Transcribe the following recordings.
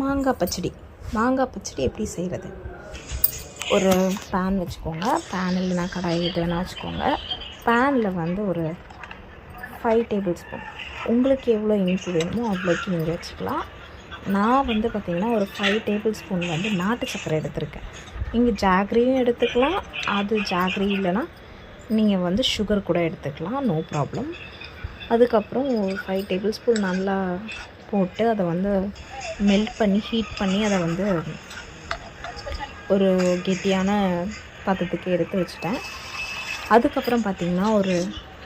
மாங்காய் பச்சடி. மாங்காய் பச்சடி எப்படி செய்கிறது ஒரு பேன் வச்சுக்கோங்க. பேன் இல்லைனா கடாய் எது வச்சுக்கோங்க. பேனில் வந்து ஒரு ஃபைவ் டேபிள் ஸ்பூன் உங்களுக்கு எவ்வளோ இனிப்பு வேணுமோ அவ்வளோக்கு நீங்கள் வச்சுக்கலாம். நான் வந்து பார்த்திங்கன்னா ஒரு ஃபைவ் டேபிள் ஸ்பூன் வந்து நாட்டு சர்க்கரை எடுத்திருக்கேன். நீங்கள் ஜாகரியும் எடுத்துக்கலாம். அது ஜாகரி இல்லைன்னா நீங்கள் வந்து சுகர் கூட எடுத்துக்கலாம். நோ ப்ராப்ளம் அதுக்கப்புறம் ஒரு ஃபைவ் டேபிள் ஸ்பூன் நல்லா போட்டு அதை வந்து மெல்ட் பண்ணி ஹீட் பண்ணி அதை வந்து ஒரு கெட்டியான பாத்திரத்துக்கு எடுத்து வச்சுட்டேன். அதுக்கப்புறம் பார்த்திங்கன்னா ஒரு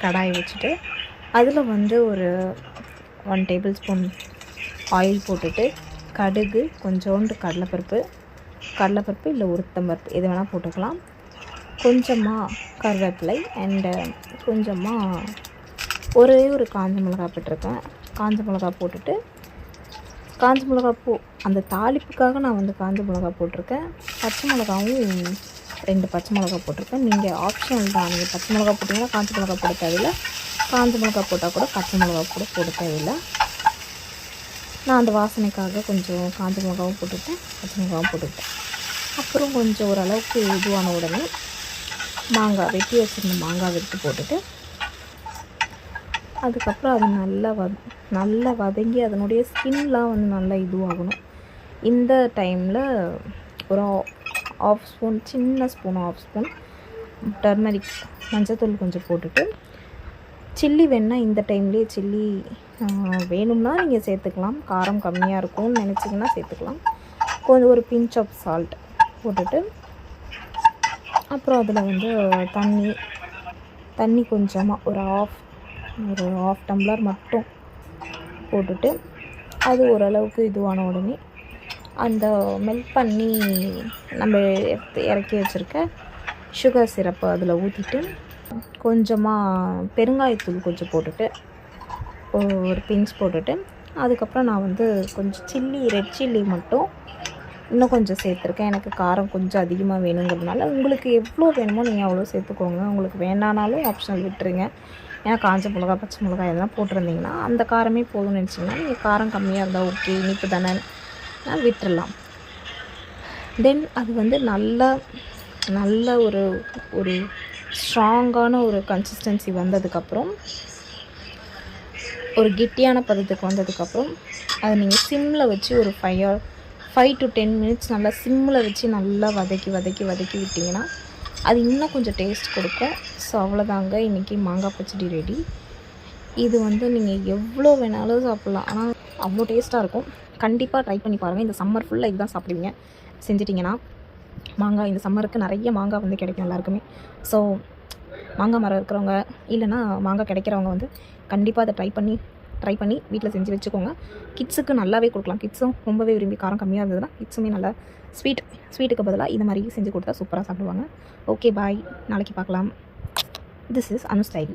கடாய் வச்சுட்டு அதில் வந்து ஒரு ஒன் டேபிள் ஸ்பூன் ஆயில் போட்டுட்டு கடுகு கொஞ்சோண்டு கடலைப்பருப்பு கடலைப்பருப்பு இல்லை உளுத்தம்பருப்பு எது வேணால் போட்டுக்கலாம். கொஞ்சமாக கருவேப்பிலை அண்டு கொஞ்சமாக ஒரே ஒரு காஞ்ச மிளகா போட்டிருக்கேன். காஞ்ச மிளகா போட்டுட்டு காஞ்ச மிளகா பூ அந்த தாளிப்புக்காக நான் வந்து காஞ்ச மிளகா போட்டிருக்கேன். பச்சை மிளகாவும் ரெண்டு பச்சை மிளகா போட்டிருக்கேன். நீங்கள் ஆப்ஷனல் தான். நீங்கள் பச்சை மிளகா போட்டிங்கன்னா காஞ்ச மிளகா போட தேவையில்லை. காஞ்ச மிளகா போட்டால் கூட பச்சை மிளகா கூட போட தேவையில்லை. நான் அந்த வாசனைக்காக கொஞ்சம் காஞ்ச மிளகாவும் போட்டுவிட்டேன் பச்சை மிளகாவும் போட்டுவிட்டேன் அப்புறம் கொஞ்சம் ஓரளவுக்கு இதுவான உடனே மாங்காய் வெட்டி வச்சுருந்த மாங்காய் எடுத்து போட்டுட்டு அதுக்கப்புறம் அது நல்லா வத நல்லா வதங்கி அதனுடைய ஸ்கின்லாம் வந்து நல்லா இதுவாகணும். இந்த டைமில் ஒரு ஆஃப் ஸ்பூன் சின்ன ஸ்பூன் ஆஃப் ஸ்பூன் டர்மரிக் மஞ்சத்தூள் கொஞ்சம் போட்டுட்டு சில்லி வேணால் இந்த டைம்லேயே சில்லி வேணும்னா நீங்கள் சேர்த்துக்கலாம். காரம் கம்மியாக இருக்கும்னு நினச்சிங்கன்னா சேர்த்துக்கலாம். கொஞ்சம் ஒரு பிஞ்ச் ஆஃப் சால்ட் போட்டுட்டு அப்புறம் அதில் வந்து தண்ணி தண்ணி கொஞ்சமாக ஒரு ஆஃப் ஒரு ஆஃப் டம்ளர் மட்டும் போட்டுட்டு அது ஓரளவுக்கு இதுவான உடனே அந்த மெல்ட் பண்ணி நம்ம எடுத்து இறக்கி வச்சுருக்க சுகர் சிரப்பை அதில் ஊற்றிட்டு கொஞ்சமாக பெருங்காயத்தூள் கொஞ்சம் போட்டுட்டு ஒரு பிஞ்ச் போட்டுட்டு அதுக்கப்புறம் நான் வந்து கொஞ்சம் சில்லி ரெட் சில்லி மட்டும் இன்னும் கொஞ்சம் சேர்த்துருக்கேன். எனக்கு காரம் கொஞ்சம் அதிகமாக வேணுங்கிறதுனால உங்களுக்கு எவ்வளோ வேணுமோ நீங்கள் அவ்வளோ சேர்த்துக்கோங்க. உங்களுக்கு வேணானாலும் ஆப்ஷனல் விட்டுருங்க. ஏன்னா காஞ்ச மிளகா பச்சை மிளகா இதெல்லாம் போட்டிருந்தீங்கன்னா அந்த காரமே போதும்னு நினச்சிங்கன்னா நீங்கள் காரம் கம்மியாக இருந்தால் ஓகே இனிப்பு தானே. விட்டுடலாம் தென் அது வந்து நல்ல நல்ல ஒரு ஒரு ஸ்ட்ராங்கான ஒரு கன்சிஸ்டன்சி வந்ததுக்கப்புறம் ஒரு கெட்டியான பதத்துக்கு வந்ததுக்கப்புறம் அதை நீங்கள் சிம்மில் வச்சு ஒரு five five to ten minutes நல்லா சிம்மில் வச்சு நல்லா வதக்கி வதக்கி வதக்கி விட்டிங்கன்னா அது இன்னும் கொஞ்சம் டேஸ்ட் கொடுக்கும். ஸோ அவ்வளோதாங்க இன்றைக்கி மாங்காய் பச்சடி ரெடி இது வந்து நீங்கள் எவ்வளோ வேணாலும் சாப்பிட்லாம். ஆனால் அவ்வளோ டேஸ்ட்டாக இருக்கும். கண்டிப்பாக ட்ரை பண்ணி பாருங்கள் இந்த சம்மர் ஃபுல்லாக இதுதான் சாப்பிடுவீங்க. செஞ்சிட்டிங்கன்னா மாங்காய் இந்த சம்மருக்கு நிறைய மாங்காய் வந்து கிடைக்கும் எல்லாருக்குமே. ஸோ மாங்காய் மரம் இருக்கிறவங்க இல்லைன்னா மாங்காய் கிடைக்கிறவங்க வந்து கண்டிப்பாக அதை ட்ரை பண்ணி ட்ரை பண்ணி வீட்டில் செஞ்சு வச்சுக்கோங்க. கிட்ஸுக்கு நல்லாவே கொடுக்கலாம். கிட்ஸும் ரொம்பவே விரும்பி காரம் கம்மியாக இருந்ததுன்னா கிட்ஸுமே நல்லா ஸ்வீட் ஸ்வீட்டுக்கு பதிலாக இது மாதிரி செஞ்சு கொடுத்தா சூப்பராக சாப்பிடுவாங்க. ஓகே பாய் நாளைக்கு பார்க்கலாம். This is அனுஸ்டைல்